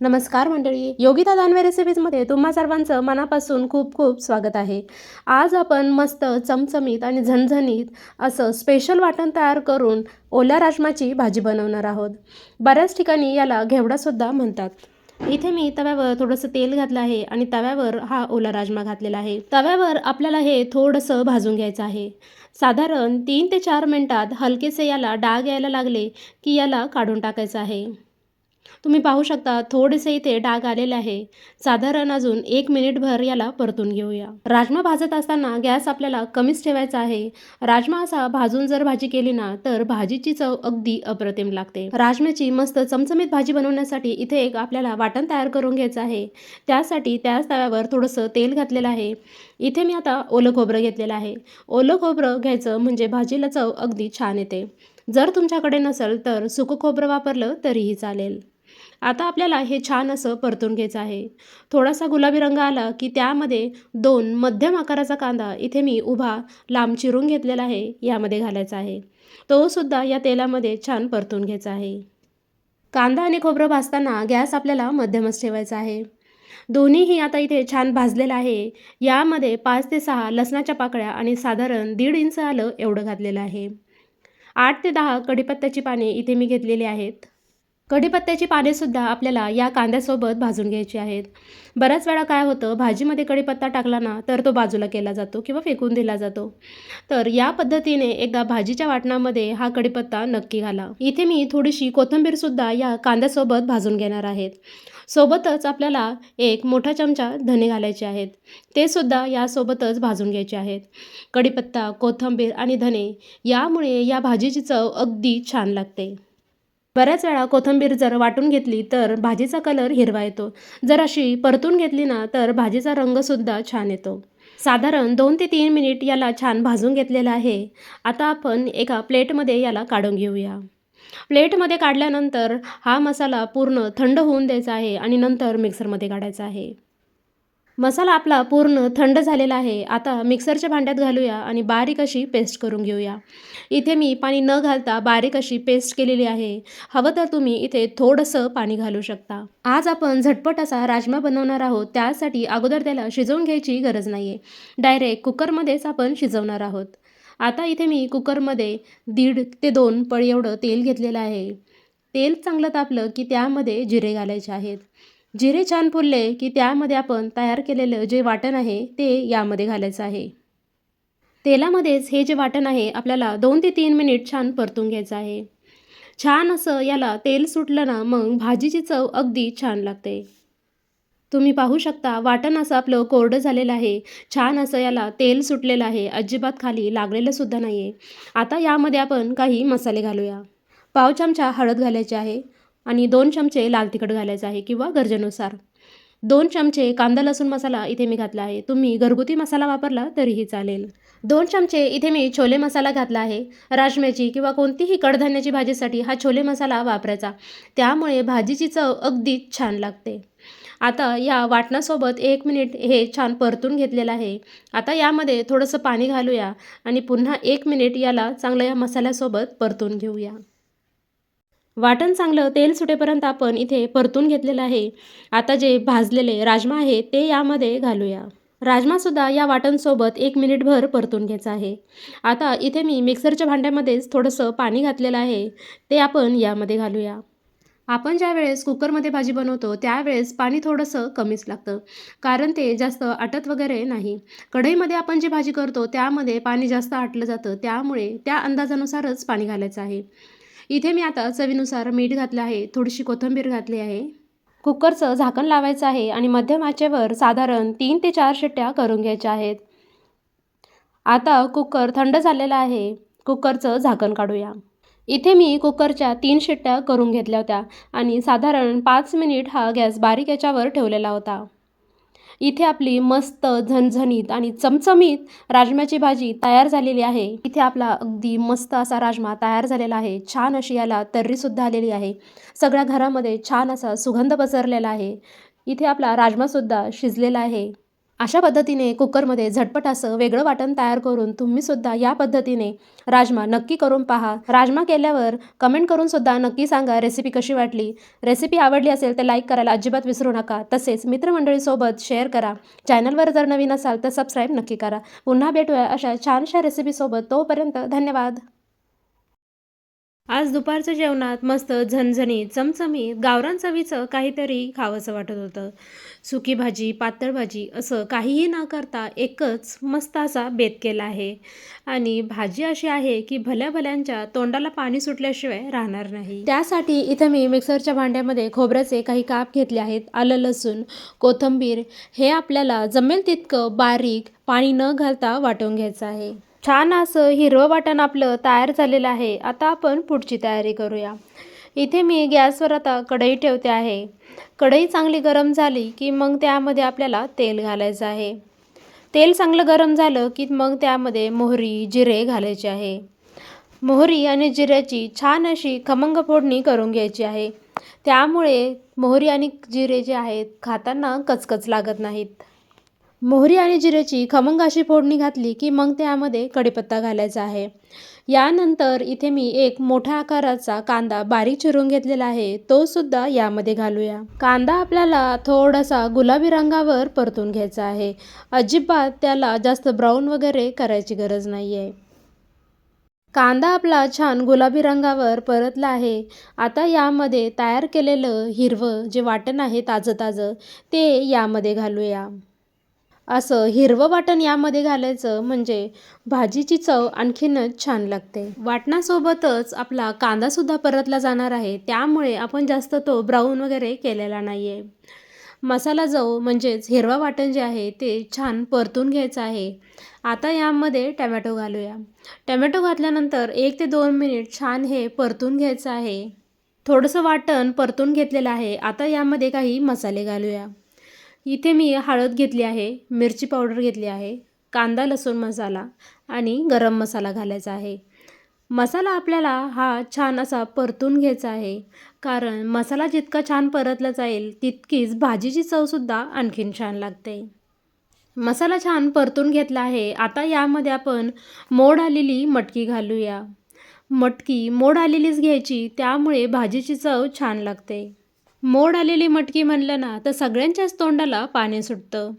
नमस्कार मंडळी. योगिता दानवे रेसिपीजमध्ये तुम्हा सर्वांचं मनापासून खूप खूप स्वागत आहे. आज आपण मस्त चमचमीत आणि झणझणीत असं स्पेशल वाटण तयार करून ओल्या राजमाची भाजी बनवणार आहोत. बऱ्याच ठिकाणी याला घेवडासुद्धा म्हणतात. इथे मी तव्यावर थोडंसं तेल घातलं आहे आणि तव्यावर हा ओला राजमा घातलेला आहे. तव्यावर आपल्याला हे थोडंसं भाजून घ्यायचं आहे. साधारण तीन ते चार मिनटात हलकेसे याला डाग यायला लागले की याला काढून टाकायचं आहे. तुम्ही पाहू शकता थोडेसे इथे डाग आलेले आहे. साधारण अजून एक मिनिटभर याला परतून घेऊया. राजमा भाजत असताना गॅस आपल्याला कमीच ठेवायचा आहे. राजमा असा भाजून जर भाजी केली ना तर भाजीची चव अगदी अप्रतिम लागते. राजम्याची मस्त चमचमीत भाजी बनवण्यासाठी इथे एक आपल्याला वाटण तयार करून घ्यायचं आहे. त्यासाठी त्याच तव्यावर थोडंसं तेल घातलेलं आहे. इथे मी आता ओलं खोबरं घेतलेलं आहे. ओलं खोबरं घ्यायचं म्हणजे भाजीला चव अगदी छान येते. जर तुमच्याकडे नसेल तर सुकं खोबरं वापरलं तरीही चालेल. आता आपल्याला हे छान असं परतून घ्यायचं आहे. थोडासा गुलाबी रंग आला की त्यामध्ये दोन मध्यम आकाराचा कांदा इथे मी उभा लांब चिरून घेतलेला आहे यामध्ये घालायचा आहे. तो सुद्धा या तेलामध्ये छान परतून घ्यायचा आहे. कांदा आणि खोबरं भाजताना गॅस आपल्याला मध्यमच ठेवायचा आहे. दोन्हीही आता इथे छान भाजलेलं आहे. यामध्ये पाच ते सहा लसणाच्या पाकळ्या आणि साधारण दीड इंच आलं एवढं घातलेलं आहे. आठ ते दहा कढीपत्त्याची पाने इथे मी घेतलेली आहेत. कढीपत्त्याची पानेसुद्धा आपल्याला या कांद्यासोबत भाजून घ्यायची आहेत. बऱ्याच वेळा काय होतं भाजीमध्ये कढीपत्ता टाकला ना तर तो बाजूला केला जातो किंवा फेकून दिला जातो. तर या पद्धतीने एकदा भाजीच्या वाटणामध्ये हा कढीपत्ता नक्की घाला. इथे मी थोडीशी कोथिंबीरसुद्धा या कांद्यासोबत भाजून घेणार आहेत सोबतच आपल्याला एक मोठा चमचा धने घालायचे आहेत. ते सुद्धा यासोबतच भाजून घ्यायचे आहेत. कढीपत्ता कोथिंबीर आणि धने यामुळे या भाजीची चव अगदी छान लागते. बऱ्याच वेळा कोथिंबीर जर वाटून घेतली तर भाजीचा कलर हिरवा येतो. जर अशी परतून घेतली ना तर भाजीचा रंगसुद्धा छान येतो. साधारण दोन ते तीन मिनिट याला छान भाजून घेतलेलं आहे. आता आपण एका प्लेटमध्ये याला काढून घेऊया. प्लेटमध्ये काढल्यानंतर हा मसाला पूर्ण थंड होऊन द्यायचा आहे आणि नंतर मिक्सरमध्ये काढायचा आहे. मसाला आपला पूर्ण थंड झालेला आहे. आता मिक्सरच्या भांड्यात घालूया आणि बारीक अशी पेस्ट करून घेऊया. इथे मी पाणी न घालता बारीक अशी पेस्ट केलेली आहे. हवं तर तुम्ही इथे थोडंसं पाणी घालू शकता. आज आपण झटपट असा राजमा बनवणार आहोत. त्यासाठी अगोदर त्याला शिजवून घ्यायची गरज नाही आहे डायरेक्ट कुकरमध्येच आपण शिजवणार आहोत. आता इथे मी कुकरमध्ये दीड ते दोन पळी एवढं तेल घेतलेलं आहे. तेल चांगलं तापलं की त्यामध्ये जिरे घालायचे आहेत. जिरे छान फुलले की त्यामध्ये आपण तयार केलेलं जे वाटण आहे ते यामध्ये घालायचं आहे. तेलामध्येच हे जे वाटण आहे आपल्याला दोन ते तीन मिनिट छान परतून घ्यायचं आहे. छान असं याला तेल सुटलं ना मग भाजीची चव अगदी छान लागते. तुम्ही पाहू शकता वाटण असं आपलं कोरडं झालेलं आहे. छान असं याला तेल सुटलेलं आहे. अजिबात खाली लागलेलं सुद्धा नाही आहे आता यामध्ये आपण काही मसाले घालूया. पाव चमचा हळद घालायची आहे. आणि दोन चमचे लाल तिखट घालायचं आहे किंवा गरजेनुसार. दोन चमचे कांदा लसूण मसाला इथे मी घातला आहे. तुम्ही घरगुती मसाला वापरला तरीही चालेल. दोन चमचे इथे मी छोले मसाला घातला आहे. राजम्याची किंवा कोणतीही कडधान्याची भाजीसाठी हा छोले मसाला वापरायचा. त्यामुळे भाजीची चव अगदी छान लागते. आता या वाटणासोबत एक मिनिट हे छान परतून घेतलेलं आहे. आता यामध्ये थोडंसं पाणी घालूया आणि पुन्हा एक मिनिट याला चांगलं या मसाल्यासोबत परतून घेऊया. वाटण चांगलं तेल सुटेपर्यंत आपण इथे परतून घेतलेलं आहे. आता जे भाजलेले राजमा आहे ते यामध्ये घालूया. राजमासुद्धा या वाटणसोबत एक मिनिटभर परतून घ्यायचं आहे. आता इथे मी मिक्सरच्या भांड्यामध्येच थोडंसं पाणी घातलेलं आहे. ते आपण यामध्ये घालूया. आपण ज्या वेळेस कुकरमध्ये भाजी बनवतो त्यावेळेस पाणी थोडंसं कमीच लागतं. कारण ते जास्त आटत वगैरे नाही. कढईमध्ये आपण जी भाजी करतो त्यामध्ये पाणी जास्त आटलं जातं. त्यामुळे त्या अंदाजानुसारच पाणी घालायचं आहे. इथे मी आता चवीनुसार मीठ घातलं आहे थोडीशी कोथिंबीर घातली आहे. कुकरचं झाकण लावायचं आहे आणि मध्यम आचेवर साधारण तीन ते चार शिट्ट्या करून घ्यायच्या आहेत. आता कुकर थंड झालेला आहे कुकरचं झाकण काढूया. इथे मी कुकरच्या तीन शिट्ट्या करून घेतल्या होत्या आणि साधारण पाच मिनिट हा गॅस बारीक याच्यावर ठेवलेला होता. इथे आपली मस्त झणझणीत आणि चमचमीत राजम्याची भाजी तयार झालेली आहे. इथे आपला अगदी मस्त असा राजमा तयार झालेला आहे. छान अशी याला तर्रीसुद्धा आलेली आहे. सगळ्या घरामध्ये छान असा सुगंध पसरलेला आहे. इथे आपला राजमासुद्धा शिजलेला आहे. अशा पद्धतीने कुकरमध्ये झटपट असं वेगळं वाटण तयार करून तुम्हीसुद्धा या पद्धतीने राजमा नक्की करून पहा. राजमा केल्यावर कमेंट करून सुद्धा नक्की सांगा रेसिपी कशी वाटली. रेसिपी आवडली असेल तर लाईक करायला अजिबात विसरू नका. तसेच मित्रमंडळीसोबत शेअर करा. चॅनलवर जर नवीन असाल तर सबस्क्राईब नक्की करा. पुन्हा भेटूया अशा छानशा रेसिपीसोबत तोपर्यंत धन्यवाद. आज दुपारच्या जेवणात मस्त झणझणीत चमचमीत गावरान चवीचं काहीतरी खावंसं वाटत होतं. सुकी भाजी पातळ भाजी असं काहीही न करता एकच मस्त असा बेत केला आहे. आणि भाजी अशी आहे की भल्या भल्यांच्या तोंडाला पाणी सुटल्याशिवाय राहणार नाही. त्यासाठी इथं मी मिक्सरच्या भांड्यामध्ये खोबऱ्याचे काही काप घेतले आहेत. आलं लसूण कोथिंबीर हे आपल्याला जमेल तितकं बारीक पाणी न घालता वाटून घ्यायचं आहे. छान असं हिरवं वाटण आपलं तयार झालेलं आहे. आता आपण पुढची तयारी करूया. इथे मी गॅसवर आता कढई ठेवते आहे. कढई चांगली गरम झाली की मग त्यामध्ये आपल्याला तेल घालायचं आहे. तेल चांगलं गरम झालं की मग त्यामध्ये मोहरी जिरे घालायचे आहे. मोहरी आणि जिऱ्याची छान अशी खमंग फोडणी करून घ्यायची आहे. त्यामुळे मोहरी आणि जिरे जे आहेत खाताना कचकच लागत नाहीत. मोहरी आणि जिऱ्याची खमंग अशी फोडणी घातली की मग त्यामध्ये कढीपत्ता घालायचा आहे. यानंतर इथे मी एक मोठ्या आकाराचा कांदा बारीक चिरून घेतलेला आहे. तो सुद्धा यामध्ये घालूया. कांदा आपल्याला थोडासा गुलाबी रंगावर परतून घ्यायचा आहे. अजिबात त्याला जास्त ब्राऊन वगैरे करायची गरज नाही आहे कांदा आपला छान गुलाबी रंगावर परतला आहे. आता यामध्ये तयार केलेलं हिरवं जे वाटण आहे ताजं ताजं ते यामध्ये घालूया. असं हिरवं वाटण यामध्ये घालायचं म्हणजे भाजीची चव आणखीनच छान लागते. वाटणासोबतच आपला कांदासुद्धा परतला जाणार आहे. त्यामुळे आपण जास्त तो ब्राऊन वगैरे केलेला नाही आहे मसाला जव म्हणजेच हिरवा वाटण जे आहे ते छान परतून घ्यायचं आहे. आता यामध्ये टमॅटो घालूया. टमॅटो घातल्यानंतर एक ते दोन मिनिट छान हे परतून घ्यायचं आहे. थोडंसं वाटण परतून घेतलेलं आहे. आता यामध्ये काही मसाले घालूया. इथे मी हळद घेतली आहे मिरची पावडर घेतली आहे कांदा लसूण मसाला आणि गरम मसाला घालायचा आहे. मसाला आपल्याला हा छान असा परतून घ्यायचा आहे कारण मसाला जितका छान परतला जाईल तितकीच भाजीची चवसुद्धा आणखीन छान लागते. मसाला छान परतून घेतला आहे आता यामध्ये आपण मोड आलेली मटकी घालूया. मटकी मोड आलेलीच घ्यायची त्यामुळे भाजीची चव छान लागते. मोड आलेली मटकी म्हणलं ना तर सगळ्यांच्याच तोंडाला पाणी सुटतं.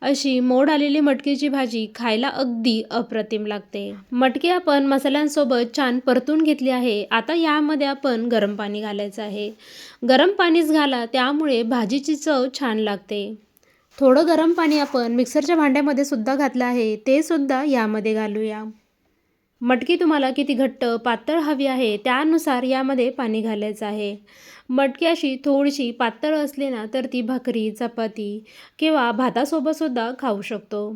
अशी मोड आलेली मटकीची भाजी खायला अगदी अप्रतिम लागते. मटकी आपण मसाल्यांसोबत छान परतून घेतली आहे. आता यामध्ये आपण गरम पाणी घालायचं आहे. गरम पाणीच घाला त्यामुळे भाजीची चव छान लागते. थोडं गरम पाणी आपण मिक्सरच्या भांड्यामध्ये सुद्धा घातलं आहे. ते सुद्धा यामध्ये घालूया. मटकी तुम्हाला किती घट्ट पातळ हवी आहे त्यानुसार यामध्ये पाणी घालायचं आहे. मटकी अशी थोडीशी पातळ असली ना तर ती भाकरी चपाती किंवा भातासोबतसुद्धा खाऊ शकतो.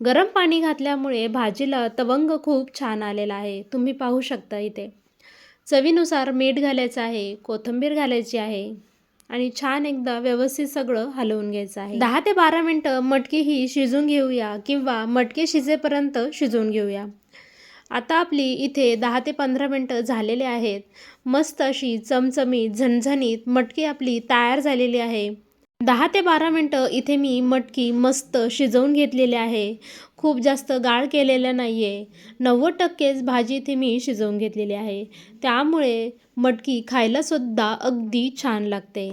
गरम पाणी घातल्यामुळे भाजीला तवंग खूप छान आलेला आहे. तुम्ही पाहू शकता इथे. चवीनुसार मीठ घालायचं आहे कोथिंबीर घालायची आहे आणि छान एकदा व्यवस्थित सगळं हलवून घ्यायचं आहे. दहा ते बारा मिनटं मटकी ही शिजून घेऊया किंवा मटकी शिजेपर्यंत शिजवून घेऊया. आता आपली इथे दहा ते पंधरा मिनटं झालेले आहेत. मस्त अशी चमचमीत झणझणीत मटकी आपली तयार झालेली आहे. दहा ते बारा मिनटं इथे मी मटकी मस्त शिजवून घेतलेली आहे. खूप जास्त गाळ केलेलं नाही आहे नव्वद टक्केच भाजी इथे मी शिजवून घेतलेली आहे. त्यामुळे मटकी खायलासुद्धा अगदी छान लागते.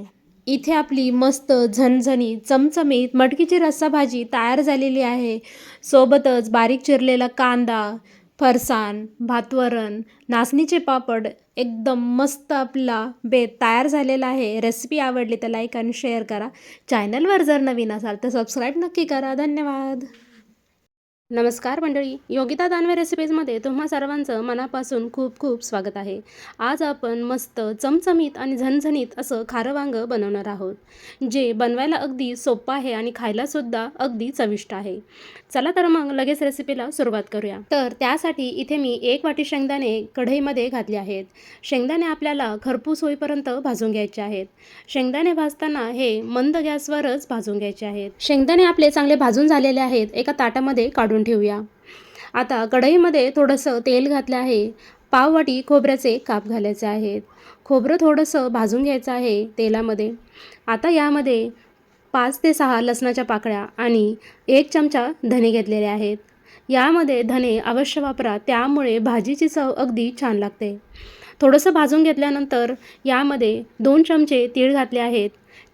इथे आपली मस्त झणझणीत चमचमीत मटकीची रस्सा भाजी तयार झालेली आहे. सोबतच बारीक चिरलेला कांदा फरसाण भातवरण नाचणीचे पापड एकदम मस्त आपला बेत तयार झालेला आहे. रेसिपी आवडली तर लाईक आणि शेअर करा. चॅनलवर जर नवीन असाल तर सबस्क्राईब नक्की करा. धन्यवाद. नमस्कार मंडळी योगिता दानवे रेसिपीजमध्ये तुम्हा सर्वांचं मनापासून खूप खूप स्वागत आहे. आज आपण मस्त चमचमीत आणि झणझणीत असं खारं वांगं बनवणार आहोत जे बनवायला अगदी सोपं आहे आणि खायलासुद्धा अगदी चविष्ट आहे. चला तर मग लगेच रेसिपीला सुरुवात करूया. तर त्यासाठी इथे मी एक वाटी शेंगदाणे कढईमध्ये घातले आहेत. शेंगदाणे आपल्याला खरपूस होईपर्यंत भाजून घ्यायचे आहेत. शेंगदाणे भाजताना हे मंद गॅसवरच भाजून घ्यायचे आहेत. शेंगदाणे आपले चांगले भाजून झालेले आहेत एका ताटामध्ये काढून ठेवूया. आता कढईमध्ये थोडंसं तेल घातलं आहे. पाववाटी खोबऱ्याचे काप घालायचे आहेत. खोबरं थोडंसं भाजून घ्यायचं आहे तेलामध्ये. आता यामध्ये पाच ते सहा लसणाच्या पाकळ्या आणि एक चमचा धने घेतलेले आहेत. यामध्ये धने अवश्य वापरा त्यामुळे भाजीची चव अगदी छान लागते. थोडंसं भाजून घेतल्यानंतर यामध्ये दोन चमचे तीळ घातले आहेत.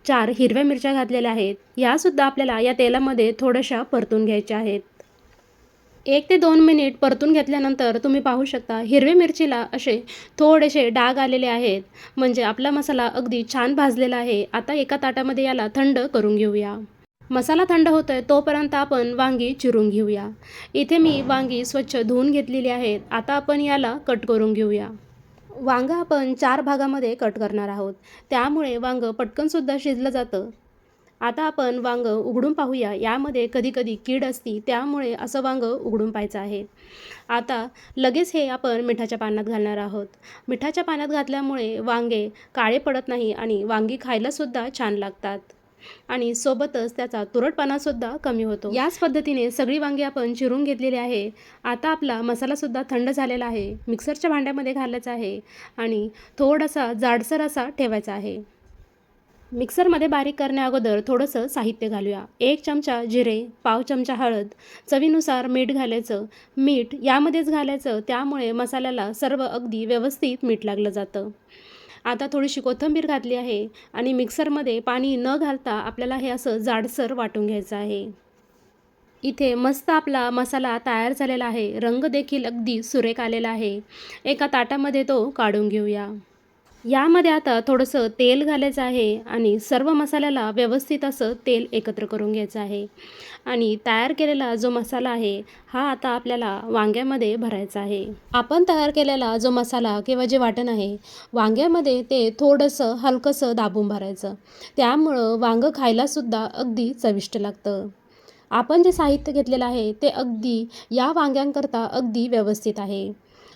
चार हिरव्या मिरच्या घातलेल्या आहेत. यासुद्धा आपल्याला या तेलामध्ये थोड्याशा परतून घ्यायच्या आहेत. एक ते दोन मिनिट परतून घेतल्यानंतर तुम्ही पाहू शकता हिरवे मिरचीला असे थोडेसे डाग आलेले आहेत. म्हणजे आपला मसाला अगदी छान भाजलेला आहे. आता एका ताटामध्ये याला थंड करून घेऊया. मसाला थंड होतोय तोपर्यंत आपण वांगी चिरून घेऊया. इथे मी वांगी स्वच्छ धुवून घेतलेली आहेत. आता आपण याला कट करून घेऊया. वांगं आपण चार भागामध्ये कट करणार आहोत. त्यामुळे वांगं पटकनसुद्धा शिजलं जातं. आता आपण वांगं उघडून पाहूया. यामध्ये कधीकधी कीड असती त्यामुळे असं वांगं उघडून पाहायचं आहे. आता लगेच हे आपण मिठाच्या पाण्यात घालणार आहोत. मिठाच्या पाण्यात घातल्यामुळे वांगे काळे पडत नाही आणि वांगी खायलासुद्धा छान लागतात. आणि सोबतच त्याचा तुरटपणासुद्धा कमी होतो. याच पद्धतीने सगळी वांगी आपण चिरून घेतलेली आहे. आता आपला मसालासुद्धा थंड झालेला आहे. मिक्सरच्या भांड्यामध्ये घालायचा आहे आणि थोडासा जाडसर असा ठेवायचा आहे. मिक्सरमध्ये बारीक करण्या अगोदर थोडंसं साहित्य घालूया. एक चमचा जिरे पाव चमचा हळद चवीनुसार मीठ घालायचं. मीठ यामध्येच घालायचं त्यामुळे मसाल्याला सर्व अगदी व्यवस्थित मीठ लागलं जातं. आता थोडीशी कोथिंबीर घातली आहे आणि मिक्सरमध्ये पाणी न घालता आपल्याला हे असं जाडसर वाटून घ्यायचं आहे. इथे मस्त आपला मसाला तयार झालेला आहे. रंग देखील अगदी सुरेख आलेला आहे. एका ताटामध्ये तो काढून घेऊया. यामध्ये आता थोडंसं तेल घालायचं आहे आणि सर्व मसाल्याला व्यवस्थित असं तेल एकत्र करून घ्यायचं आहे. आणि तयार केलेला जो मसाला आहे हा आता आपल्याला वांग्यामध्ये भरायचा आहे. आपण तयार केलेला जो मसाला किंवा जे वाटण आहे वांग्यामध्ये ते थोडंसं हलकंसं दाबून भरायचं. त्यामुळं वांगं खायलासुद्धा अगदी चविष्ट लागतं. आपण जे साहित्य घेतलेलं आहे ते अगदी या वांग्यांकरता अगदी व्यवस्थित आहे.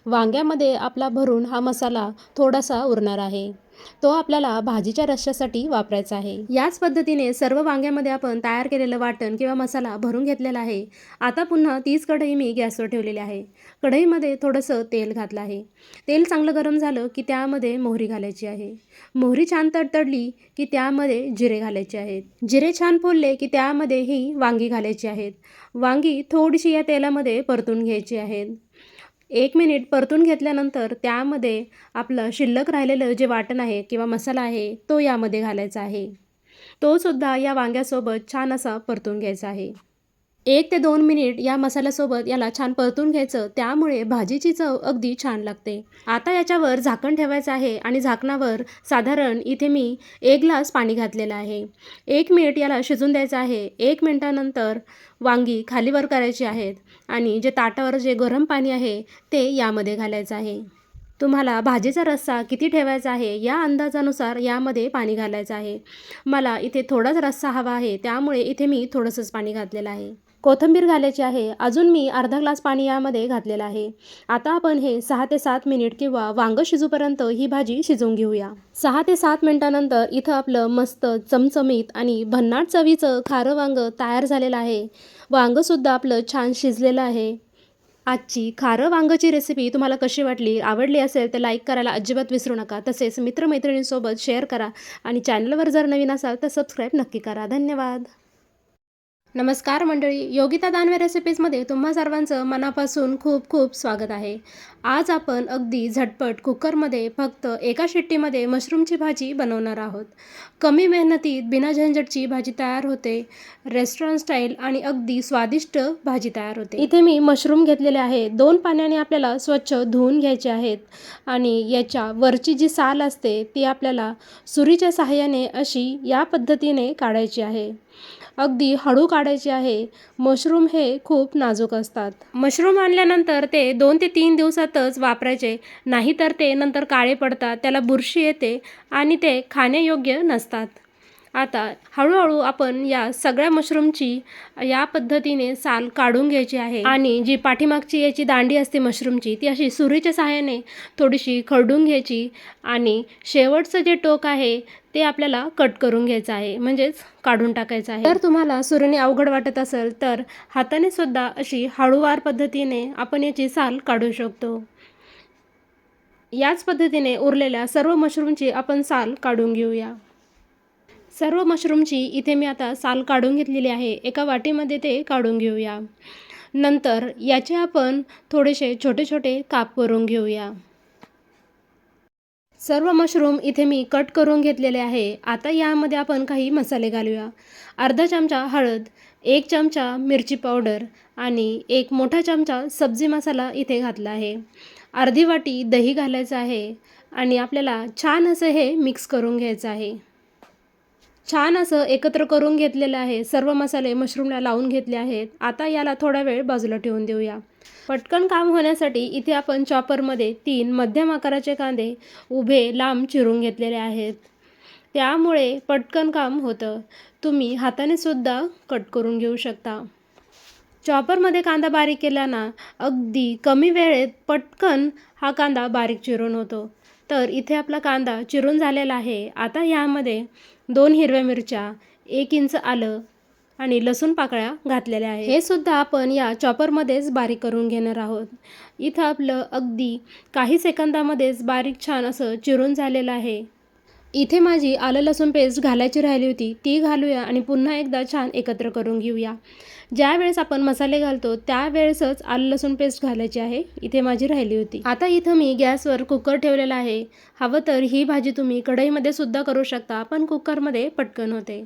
वांग्यामध्ये आपला भरून हा मसाला थोडासा उरणार आहे. तो आपल्याला भाजीच्या रश्श्यासाठी वापरायचा आहे. याच पद्धतीने सर्व वांग्यामध्ये आपण तयार केलेलं वाटण किंवा मसाला भरून घेतलेला आहे. आता पुन्हा तीच कढई मी गॅसवर ठेवलेली आहे. कढईमध्ये थोडंसं तेल घातलं आहे. तेल चांगलं गरम झालं की त्यामध्ये मोहरी घालायची आहे. मोहरी छान तडतडली की त्यामध्ये जिरे घालायचे आहेत. जिरे छान फोडले की त्यामध्ये ही वांगी घालायची आहेत. वांगी थोडीशी या तेलामध्ये परतून घ्यायची आहेत. एक मिनिट परतून घेतल्यानंतर त्यामध्ये आपलं शिल्लक राहिलेलं जे वाटण आहे किंवा मसाला आहे तो यामध्ये घालायचा आहे. तो सुद्धा या वांग्यासोबत छान असा परतून घ्यायचा आहे. एक ते दोन मिनिट या मसाल्यासोबत याला छान परतून घ्यायचं त्यामुळे भाजीची चव अगदी छान लागते. आता याच्यावर झाकण ठेवायचं आहे आणि झाकणावर साधारण इथे मी एक ग्लास पाणी घातलेलं आहे. एक मिनिट याला शिजून द्यायचं आहे. एक मिनिटानंतर वांगी खालीवर करायची आहेत आणि जे ताटावर जे गरम पाणी आहे ते यामध्ये घालायचं आहे. तुम्हाला भाजीचा रस्सा किती ठेवायचा आहे या अंदाजानुसार यामध्ये पाणी घालायचं आहे. मला इथे थोडाच रस्सा हवा आहे त्यामुळे इथे मी थोडंसंच पाणी घातलेलं आहे. कोथिंबीर घालायची आहे. अजून मी अर्धा ग्लास पाणी यामध्ये घातलेलं आहे. आता आपण हे सहा ते सात मिनिट किंवा वांगं शिजूपर्यंत ही भाजी शिजवून घेऊया. सहा ते सात मिनिटानंतर इथं आपलं मस्त चमचमीत आणि भन्नाट चवीचं खारं वांगं तयार झालेलं आहे. वांगंसुद्धा आपलं छान शिजलेलं आहे. आजची खारं वांगची रेसिपी तुम्हाला कशी वाटली आवडली असेल तर लाईक करायला अजिबात विसरू नका. तसेच मित्रमैत्रिणींसोबत शेअर करा आणि चॅनलवर जर नवीन असाल तर सबस्क्राईब नक्की करा. धन्यवाद. नमस्कार मंडळी योगिता दानवे रेसिपीजमध्ये तुम्हा सर्वांचं मनापासून खूप खूप स्वागत आहे. आज आपण अगदी झटपट कुकरमध्ये फक्त एका शिट्टीमध्ये मशरूमची भाजी बनवणार आहोत. कमी मेहनतीत बिना झंझटची भाजी तयार होते. रेस्टॉरंट स्टाईल आणि अगदी स्वादिष्ट भाजी तयार होते. इथे मी मशरूम घेतलेले आहे. दोन पाण्याने आपल्याला स्वच्छ धुवून घ्यायचे आहेत आणि याच्या वरची जी साल असते ती आपल्याला सुरीच्या सहाय्याने अशी या पद्धतीने काढायची आहे. अगदी हळू काढायची आहे. मशरूम हे खूप नाजूक असतात. मशरूम आणल्यानंतर ते दोन ते तीन दिवसातच वापरायचे. नाहीतर ते नंतर काळे पडतात त्याला बुरशी येते आणि ते खाण्यायोग्य नसतात. आता हळूहळू आपण या सगळ्या मशरूमची या पद्धतीने साल काढून घ्यायची आहे. आणि जी पाठीमागची याची दांडी असते मशरूमची ती अशी सुरीच्या सहाय्याने थोडीशी खरडून घ्यायची आणि शेवटचं जे टोक आहे ते आपल्याला कट करून घ्यायचं आहे. म्हणजेच काढून टाकायचं आहे. जर तुम्हाला सुरीने अवघड वाटत असेल तर हाताने सुद्धा अशी हळूवार पद्धतीने आपण याची साल काढू शकतो. याच पद्धतीने उरलेल्या सर्व मशरूमची आपण साल काढून घेऊया. सर्व मशरूमची इथे मी आता साल काढून घेतलेली आहे. एका वाटीमध्ये ते काढून घेऊया. नंतर याचे आपण थोडेसे छोटे छोटे काप करून घेऊया. सर्व मशरूम इथे मी कट करून घेतलेले आहे. आता यामध्ये आपण काही मसाले घालूया. अर्धा चमचा हळद एक चमचा मिरची पावडर आणि एक मोठा चमचा सब्जी मसाला इथे घातला आहे. अर्धी वाटी दही घालायचं आहे आणि आपल्याला छान असं हे मिक्स करून घ्यायचं आहे. छान असं एकत्र करून घेतलेलं आहे. सर्व मसाले मशरूमला लावून घेतले आहेत. आता याला थोडा वेळ बाजूला ठेवून देऊया. पटकन काम होण्यासाठी इथे आपण चॉपरमध्ये तीन मध्यम आकाराचे कांदे उभे लांब चिरून घेतलेले आहेत. त्यामुळे पटकन काम होतं. तुम्ही हाताने सुद्धा कट करून घेऊ शकता. चॉपरमध्ये कांदा बारीक केला ना अगदी कमी वेळेत पटकन हा कांदा बारीक चिरून होतो. तर इथे आपला कांदा चिरून झालेला आहे. आता यामध्ये दोन हिरव्या मिरच्या एक इंच आलं आणि लसूण पाकळ्या घातलेल्या आहे हे सुद्धा आपण या चॉपरमध्येच बारीक करून घेणार आहोत. इथं आपलं अगदी काही सेकंदामध्येच बारीक छान असं चिरून झालेलं आहे. इथे माझी आलं लसूण पेस्ट घालायची राहिली होती ती घालूया आणि पुन्हा एकदा छान एकत्र करून घेऊया. ज्या वेळेस आपण मसाले घालतो त्यावेळेसच आलं लसूण पेस्ट घालायची आहे इथे माझी राहिली होती. आता इथं मी गॅसवर कुकर ठेवलेला आहे. हवं तर ही भाजी तुम्ही कढईमध्ये सुद्धा करू शकता पण कुकरमध्ये पटकन होते.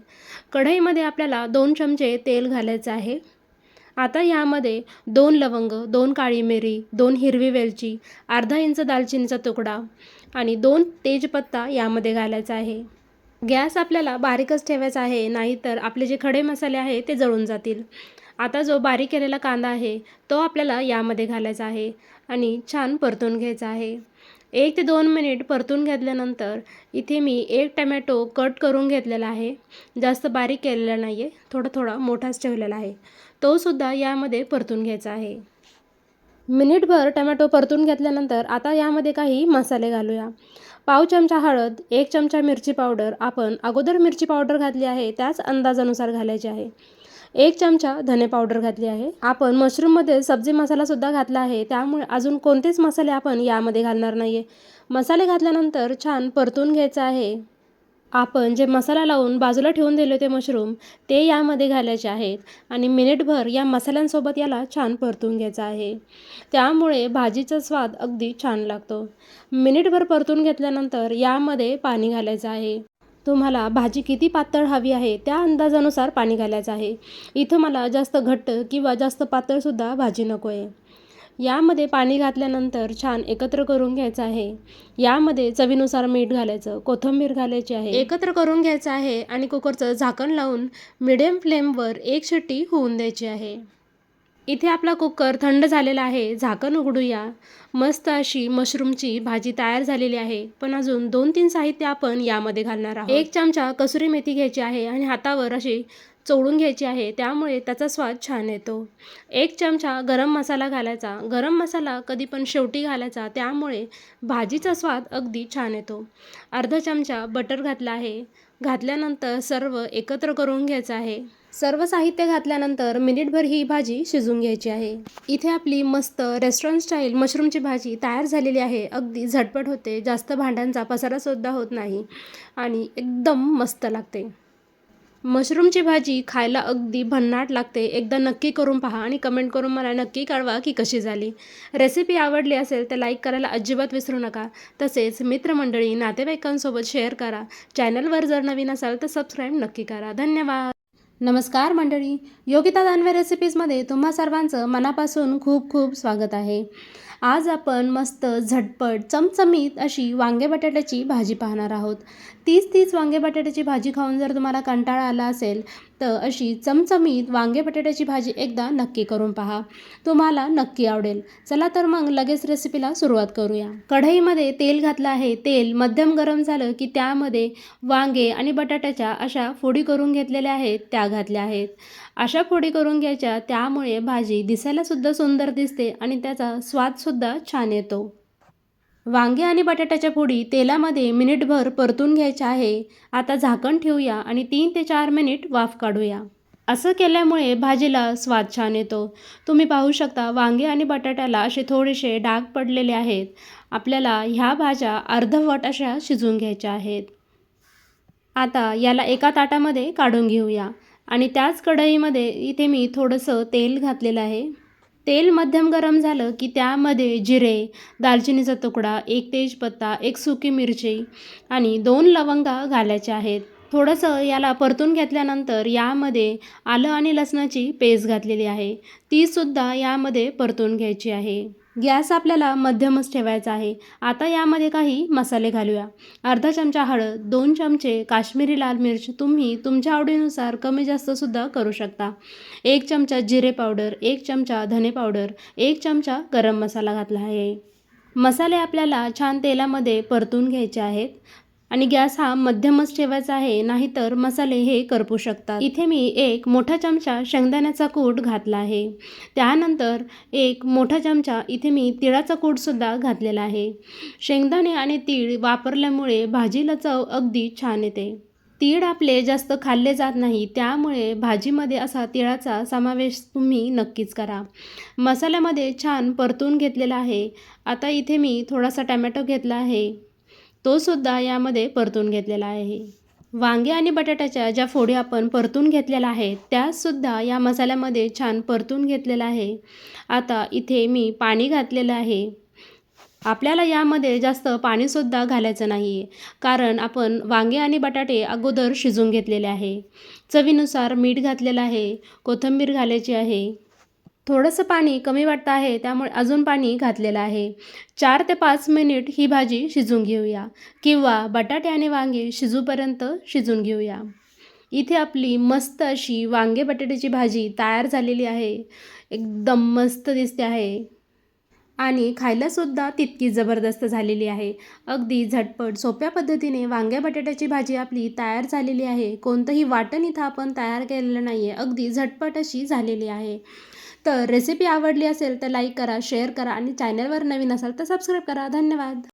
कढईमध्ये आपल्याला दोन चमचे तेल घालायचं आहे. आता यामध्ये दोन लवंग दोन काळी मिरी दोन हिरवी वेलची अर्धा इंच दालचिनीचा तुकडा आणि दोन तेजपत्ता यामध्ये घालायचा आहे. गॅस आपल्याला बारीकच ठेवायचा आहे नाहीतर आपले जे खडे मसाले आहे ते जळून जातील. आता जो बारीक केलेला कांदा आहे तो आपल्याला यामध्ये घालायचा आहे आणि छान परतून घ्यायचा आहे. एक ते दोन मिनिट परतून घेतल्यानंतर इथे मी एक टमॅटो कट करून घेतलेला आहे. जास्त बारीक केलेला नाही आहे थोडा थोडा मोठाच ठेवलेला आहे. तो सुद्धा यामध्ये परतून घ्यायचा आहे. मिनिटभर टमॅटो परतून घेतल्यानंतर आता यामध्ये काही मसाले घालूया. पाव चमचा हळद एक चमचा मिरची पावडर आपण अगोदर मिरची पावडर घातली आहे त्याच अंदाजानुसार घालायची आहे. एक चमचा धने पावडर घातली आहे. आपण मशरूममध्ये सब्जी मसालासुद्धा घातला आहे त्यामुळे अजून कोणतेच मसाले आपण यामध्ये घालणार नाही आहे मसाले घातल्यानंतर छान परतून घ्यायचं आहे. आपण जे मसाला लावून बाजूला ठेवून दिले होते मशरूम ते यामध्ये घालायचे आहेत आणि मिनिटभर या मसाल्यांसोबत याला छान परतून घ्यायचं आहे. त्यामुळे भाजीचा स्वाद अगदी छान लागतो. मिनिटभर परतून घेतल्यानंतर यामध्ये पाणी घालायचं आहे. तुम्हाला भाजी किती पातळ हवी आहे त्या अंदाजानुसार पाणी घालायचं आहे. इथं मला जास्त घट्ट किंवा जास्त पातळसुद्धा भाजी नको आहे यामध्ये पाणी घातल्यानंतर छान एकत्र करून घ्यायचं आहे. यामध्ये चवीनुसार मीठ घालायचं कोथिंबीर घालायची आहे. एकत्र करून घ्यायचं आहे आणि कुकरचं झाकण लावून मिडियम फ्लेमवर एक शिट्टी होऊन द्यायची आहे. इथे आपला कुकर थंड झालेला आहे. झाकण उघडूया. मस्त अशी मशरूमची भाजी तयार झालेली आहे. पण अजून दोन तीन साहित्य आपण यामध्ये घालणार आहोत. एक चमचा कसुरी मेथी घ्यायची आहे आणि हातावर अशी चोळून घ्यायची आहे त्यामुळे त्याचा स्वाद छान येतो. एक चमचा गरम मसाला घालायचा. गरम मसाला कधी पण शेवटी घालायचा त्यामुळे भाजीचा स्वाद अगदी छान येतो. अर्धा चमचा बटर घातला आहे. घातल्यानंतर सर्व एकत्र करून घ्यायचं आहे. सर्व साहित्य घातल्यानंतर मिनिटभर ही भाजी शिजून घ्यायची आहे. इथे आपली मस्त रेस्टॉरंट स्टाईल मशरूमची भाजी तयार झालेली आहे. अगदी झटपट होते. जास्त भांड्यांचा पसारासुद्धा होत नाही. आणि एकदम मस्त लागते. मशरूमची भाजी खायला अगदी भन्नाट लागते. एकदा नक्की करून पहा आणि कमेंट करून मला नक्की कळवा की कशी झाली. रेसिपी आवडली असेल तर लाईक करायला अजिबात विसरू नका. तसेच मित्रमंडळी नातेवाईकांसोबत शेअर करा. चॅनलवर जर नवीन असाल तर सबस्क्राईब नक्की करा. धन्यवाद. नमस्कार मंडळी. योगिता दानवे रेसिपीजमध्ये तुम्हा सर्वांचं मनापासून खूप खूप स्वागत आहे. आज आपण मस्त झटपट चमचमीत अशी वांगे बटाट्याची भाजी पाहणार आहोत. तीच तीच वांगे बटाट्याची भाजी खाऊन जर तुम्हाला कंटाळा आला असेल तर अशी चमचमीत वांगे बटाट्याची भाजी एकदा नक्की करून पहा. तुम्हाला नक्की आवडेल. चला तर मग लगेच रेसिपीला सुरुवात करूया. कढईमध्ये तेल घातलं आहे. तेल मध्यम गरम झालं की त्यामध्ये वांगे आणि बटाट्याच्या अशा फोडी करून घेतलेल्या आहेत त्या घातल्या आहेत. अशा फोडी करून घ्यायच्या त्यामुळे भाजी दिसायलासुद्धा सुंदर दिसते आणि त्याचा स्वादसुद्धा छान येतो. वांगे आणि बटाट्याच्या फोडी तेलामध्ये मिनिटभर परतून घ्यायच्या आहे. आता झाकण ठेवूया आणि तीन ते चार मिनिट वाफ काढूया. असं केल्यामुळे भाजीला स्वाद छान येतो. तुम्ही पाहू शकता वांगे आणि बटाट्याला असे थोडेसे डाग पडलेले आहेत. आपल्याला ह्या भाज्या अर्धवट अशा शिजवून घ्यायच्या आहेत. आता याला एका ताटामध्ये काढून घेऊया. आणि त्याच कढईमध्ये इथे मी थोडंसं तेल घातलेलं आहे. तेल मध्यम गरम झालं की त्यामध्ये जिरे दालचिनीचा तुकडा एक तेजपत्ता एक सुकी मिरची आणि दोन लवंगा घालायच्या आहेत. थोडंसं याला परतून घेतल्यानंतर यामध्ये आलं आणि लसणाची पेस्ट घातलेली आहे. तीसुद्धा यामध्ये परतून घ्यायची आहे. गॅस आपल्याला मध्यमच ठेवायचा आहे. आता यामध्ये काही मसाले घालूया. अर्धा चमचा हळद दोन चमचे काश्मीरी लाल मिरच तुम्ही तुमच्या आवडीनुसार कमी जास्तसुद्धा करू शकता. एक चमचा जिरे पावडर एक चमचा धने पावडर एक चमचा गरम मसाला घातला आहे. मसाले आपल्याला छान तेलामध्ये परतून घ्यायचे आहेत. आणि गॅस हा मध्यमच ठेवायचा आहे नाहीतर मसाले हे करपू शकतात. इथे मी एक मोठा चमचा शेंगदाण्याचा कूट घातला आहे. त्यानंतर एक मोठा चमचा इथे मी तिळाचा कूटसुद्धा घातलेला आहे. शेंगदाणे आणि तीळ वापरल्यामुळे भाजीला चव अगदी छान येते. तीळ आपले जास्त खाल्ले जात नाही त्यामुळे भाजीमध्ये असा तिळाचा समावेश तुम्ही नक्कीच करा. मसाल्यामध्ये छान परतून घेतलेला आहे. आता इथे मी थोडासा टमॅटो घेतला आहे. तो सुद्धा यामध्ये परतून घेतलेला आहे. वांगे आणि बटाट्याच्या ज्या फोडी आपण परतून घेतलेल्या आहेत त्यासुद्धा या मसाल्यामध्ये छान परतून घेतलेला आहे. आता इथे मी पाणी घातलेलं आहे. आपल्याला यामध्ये जास्त पाणीसुद्धा घालायचं नाही आहे कारण आपण वांगे आणि बटाटे अगोदर शिजवून घेतलेले आहे. चवीनुसार मीठ घातलेलं आहे कोथिंबीर घालायची आहे. थोडंसं पाणी कमी वाटतं आहे त्यामुळे अजून पाणी घातलेलं आहे. चार ते पाच मिनिट ही भाजी शिजून घेऊया किंवा बटाटे आणि वांगे शिजूपर्यंत शिजून घेऊया. इथे आपली मस्त अशी वांगे बटाट्याची भाजी तयार झालेली आहे. एकदम मस्त दिसते आहे. आणि खायलासुद्धा तितकी जबरदस्त झालेली आहे. अगदी झटपट सोप्या पद्धतीने वांग्या बटाट्याची भाजी आपली तयार झालेली आहे. कोणतंही वाटण इथं आपण तयार केलेलं नाही आहे अगदी झटपट अशी झालेली आहे. तर रेसिपी आवडली असेल तर लाईक करा शेअर करा आणि चॅनलवर नवीन असाल तर सबस्क्राईब करा. धन्यवाद.